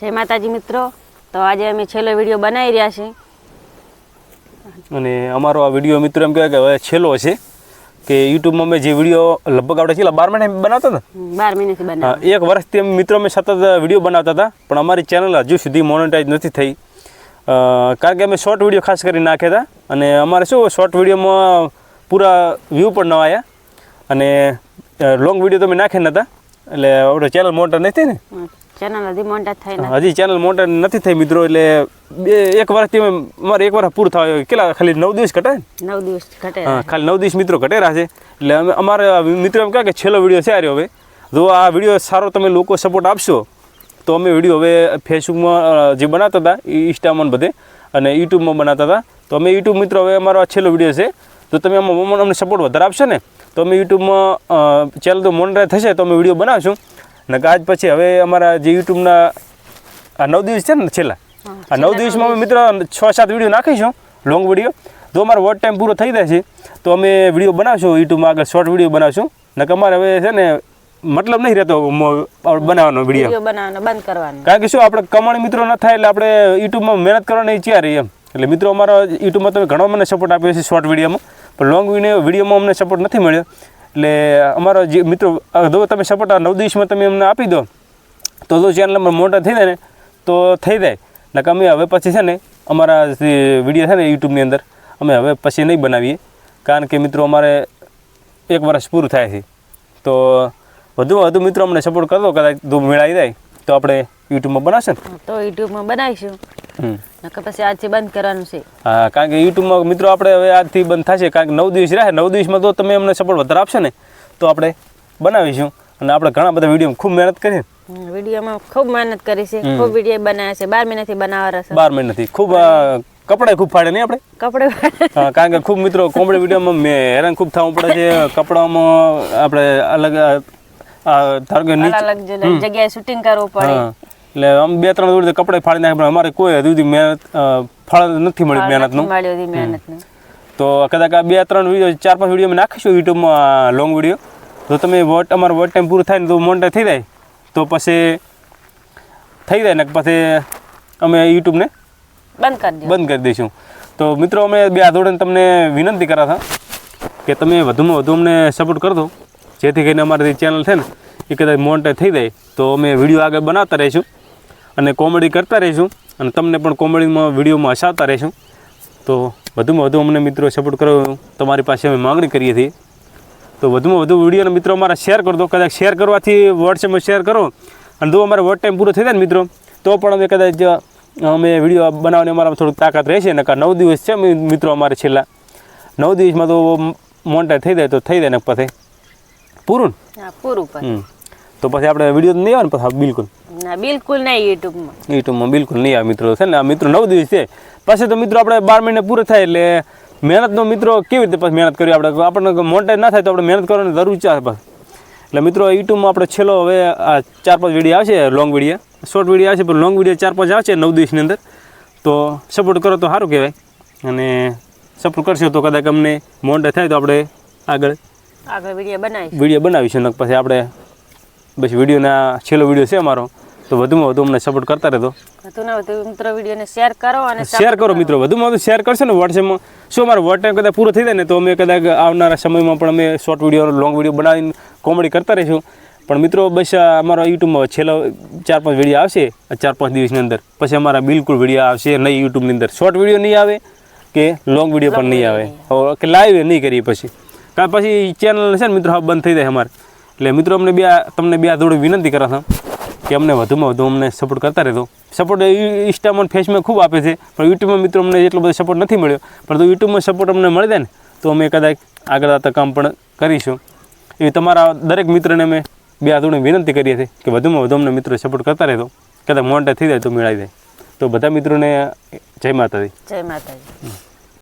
જય માતાજી મિત્રો. તો આજે અમે છેલ્લો વીડિયો બનાવી રહ્યા છીએ. અને અમારો આ વીડિયો મિત્રો એમ કહેવાય કે હવે છેલ્લો છે કે યુટ્યુબમાં અમે જે વીડિયો લગભગ આપણે છેલ્લા બાર મહિને બનાવતા હતા બાર મહિનાથી એક વર્ષથી અમે મિત્રો અમે સતત વીડિયો બનાવતા હતા પણ અમારી ચેનલ હજુ સુધી મોનેટાઈઝ નથી થઈ. કારણ કે અમે શોર્ટ વીડિયો ખાસ કરી નાખ્યા હતા અને અમારે શું શોર્ટ વિડીયોમાં પૂરા વ્યૂ પણ ન આવ્યા અને લોંગ વીડિયો તો અમે નાખ્યા નહોતા એટલે આપણે ચેનલ મોટા નથી ને? ચેનલ હજી મોટા થઈને. હજી ચેનલ મોટા નથી થઈ મિત્રો એટલે બે એક વર્ષથી અમે અમારે એક વર્ષ પૂરું થવા કેટલા ખાલી નવ દિવસ ઘટે નવ દિવસ ઘટે હા ખાલી નવ દિવસ મિત્રો ઘટેરા છે. એટલે અમે અમારા મિત્રો એમ કહે કે છેલ્લો વીડિયો છે આ રહ્યો હવે. જો આ વીડિયો સારો તમે લોકો સપોર્ટ આપશો તો અમે વીડિયો હવે ફેસબુકમાં જે બનાવતા હતા ઇન્સ્ટામાં બધે અને યુટ્યુબમાં બનાવતા હતા. તો અમે યુટ્યુબ મિત્રો હવે અમારો આ છેલ્લો વીડિયો છે. તો તમે આમાં અમને સપોર્ટ વધારે આપશો ને તો અમે યુટ્યુબમાં ચેનલ તો મોનરાઈઝ થશે તો અમે વીડિયો બનાવશું. ને આજ પછી હવે અમારા જે યુટ્યુબના આ નવ દિવસ છે ને છેલ્લા. આ નવ દિવસમાં અમે મિત્રો છ સાત વીડિયો નાખીશું લોંગ વીડિયો તો અમારો વોટ ટાઈમ પૂરો થઈ જાય છે તો અમે વીડિયો બનાવશું યુટ્યુબમાં આગળ શોર્ટ વીડિયો બનાવશું. નકર અમારે હવે છે ને મતલબ નહીં રહેતો બનાવવાનો વીડિયો બનાવવાનો બંધ કરવાનો. કારણ કે શું આપણે કમાણી મિત્રો ન થાય એટલે આપણે યુટ્યુબમાં મહેનત કરવાની ઈચ્છા રહી એમ. એટલે મિત્રો અમારા યુટ્યુબમાં તમે ઘણો મને સપોર્ટ આપ્યો છે શોર્ટ વિડીયોમાં પણ લોંગ વીડિયો વિડીયોમાં અમને સપોર્ટ નથી મળ્યો. એટલે અમારો જે મિત્રો જો તમે સપોર્ટ આ નવ દિવસમાં તમે અમને આપી દો, તો જો ચેનલ નંબર મોટા થઈ જાય ને, તો થઈ જાય. નકર અમે હવે પછી છે ને, અમારા જે વીડિયો છે ને યુટ્યુબની અંદર, અમે હવે પછી નહીં બનાવીએ. કારણ કે મિત્રો અમારે એક વર્ષ પૂરું થાય છે. તો વધુ વધુ મિત્રો અમને સપોર્ટ કરતો કદાચ દૂધ મેળાવી જાય, તો આપણે યુટ્યુબમાં બનાવશું તો યુટ્યુબમાં બનાવીશું. નકર પછી આજથી બંધ કરવાનું છે. હા કારણ કે યુટ્યુબમાં મિત્રો આપણે હવે આજથી બંધ થશે કારણ કે નવ દિવસ રહે નવ દિવસમાં તો તમે અમને સપોર્ટ વધારે આપશો ને તો આપણે બનાવીશું. અને આપણે ઘણા બધા વીડિયો ખૂબ મહેનત કરી. વિડીયોમાં ખૂબ મહેનત કરી છે. ખૂબ વીડિયો બનાવ્યા છે. બાર મહિનાથી બનાવવા છે. બાર મહિનાથી. ખૂબ કપડે ખૂબ ફાડે નહીં આપણે? કપડે કારણ કે ખૂબ મિત્રો કોમેડી વિડીયોમાં મેં હેરાન ખૂબ થવું પડે છે. કપડામાં આપણે અલગ આ ધારો કે જગ્યાએ શૂટિંગ કરવું પડે. એટલે આમ બે ત્રણ જોડે કપડાં ફાડી નાખે પણ અમારે કોઈ હજુ સુધી મહેનત ફળ નથી માળી મહેનતનું. તો કદાચ આ બે ત્રણ વીડિયો ચાર પાંચ વીડિયો અમે નાખીશું યુટ્યુબમાં લોંગ વીડિયો તો તમે વોટ અમારો વોટ ટાઈમ પૂરો થાય ને તો મોન્ટે થઈ જાય. તો પછી થઈ જાય ને પછી અમે યુટ્યુબને બંધ કરી બંધ કરી દઈશું. તો મિત્રો અમે બે આ આધોડે તમને વિનંતી કર્યા હતા કે તમે વધુમાં વધુ અમને સપોર્ટ કરજો. જેથી કરીને અમારી ચેનલ છે ને એ કદાચ મોન્ટે થઈ જાય. તો અમે વીડિયો આગળ બનાવતા રહીશું. અને કોમેડી કરતા રહીશું અને તમને પણ કોમેડીમાં વિડીયોમાં હસાવતા રહીશું. તો વધુમાં વધુ અમને મિત્રો સપોર્ટ કરો તમારી પાસે અમે માગણી કરીએ છીએ. તો વધુમાં વધુ વિડીયોને મિત્રો અમારા શેર કરી દો. કદાચ શેર કરવાથી વોટ્સએપમાં શેર કરો. અને જો અમારે વોટ ટાઈમ પૂરો થઈ જાય ને મિત્રો તો પણ અમે કદાચ અમે વીડિયો બનાવવાની અમારામાં થોડીક તાકાત રહેશે. નકા નવ દિવસ છે મિત્રો અમારે છેલ્લા. નવ દિવસમાં તો મોન્ટા થઈ જાય તો થઈ જાય ને પછી. પૂરું ને? પૂરું. તો પછી આપણે વીડિયો નહીં આવે ને પછી બિલકુલ. ના બિલકુલ નહીં યુટ્યુબમાં. યુટ્યુબમાં બિલકુલ નહીં આ મિત્રો છે ને આ મિત્રો નવ દિવસ છે. પછી તો મિત્રો આપણે બાર મહિને પૂરો થાય એટલે મહેનતનો મિત્રો કેવી રીતે પછી મહેનત કરવી આપણે? આપણને મોન્ટાઈઝ ના થાય તો આપણે મહેનત કરવાની જરૂર છે બસ એટલે મિત્રો યુટ્યુબમાં આપણે છેલ્લો હવે આ ચાર પાંચ વીડિયો આવશે લોંગ વીડિયો. શોર્ટ વીડિયો આવશે પણ લોંગ વીડિયો ચાર પાંચ આવશે નવ દિવસની અંદર. તો સપોર્ટ કરો તો સારું કહેવાય. અને સપોર્ટ કરશો તો કદાચ અમને મોન્ટાઈઝ થાય તો આપણે આગળ આગળ વીડિયો બનાવી વીડિયો બનાવીશું ને પછી આપણે બસ વિડીયોના છેલ્લો વીડિયો છે અમારો. તો વધુમાં વધુ અમને સપોર્ટ કરતા રહેતો વધુના વધુ મિત્રો વિડીયોને શેર કરો અને શેર કરો મિત્રો વધુમાં વધુ શેર કરશો ને વોટ્સએપમાં શું અમારો વોટ ટાઈમ કદાચ પૂરો થઈ જાય ને તો અમે કદાચ આવનારા સમયમાં પણ અમે શોર્ટ વીડિયો લોંગ વીડિયો બનાવીને કોમેડી કરતા રહીશું. પણ મિત્રો બસ અમારો યુટ્યુબમાં છેલ્લો ચાર પાંચ વીડિયો આવશે ચાર પાંચ દિવસની અંદર. પછી અમારા બિલકુલ વીડિયો આવશે નહીં યુટ્યુબની અંદર. શોર્ટ વીડિયો નહીં આવે કે લોંગ વીડિયો પણ નહીં આવે. હવે કે લાઈવ નહીં કરીએ પછી. કારણ પછી ચેનલ છે ને મિત્રો હવે બંધ થઈ જાય અમારે. એટલે મિત્રો અમને બે તમને બે થોડી વિનંતી કરા છું. કે અમને વધુમાં વધુ અમને સપોર્ટ કરતા રહેતો સપોર્ટ ઇન્સ્ટામાં ફેસમાં ખૂબ આપે છે. પણ યુટ્યુબમાં મિત્રો અમને એટલો બધો સપોર્ટ નથી મળ્યો. જો યુટ્યુબમાં સપોર્ટ અમને મળી જાય ને, તો અમે કદાચ આગળ આવતા કામ પણ કરીશું. એવી તમારા દરેક મિત્રને અમે બે હાથોડી વિનંતી કરીએ છીએ કે વધુમાં વધુ અમને મિત્રો સપોર્ટ કરતા રહેતો કદાચ મોન્ટા થઈ જાય તો મેળવી જાય. તો બધા મિત્રોને જય માતાજી. જય માતાજી.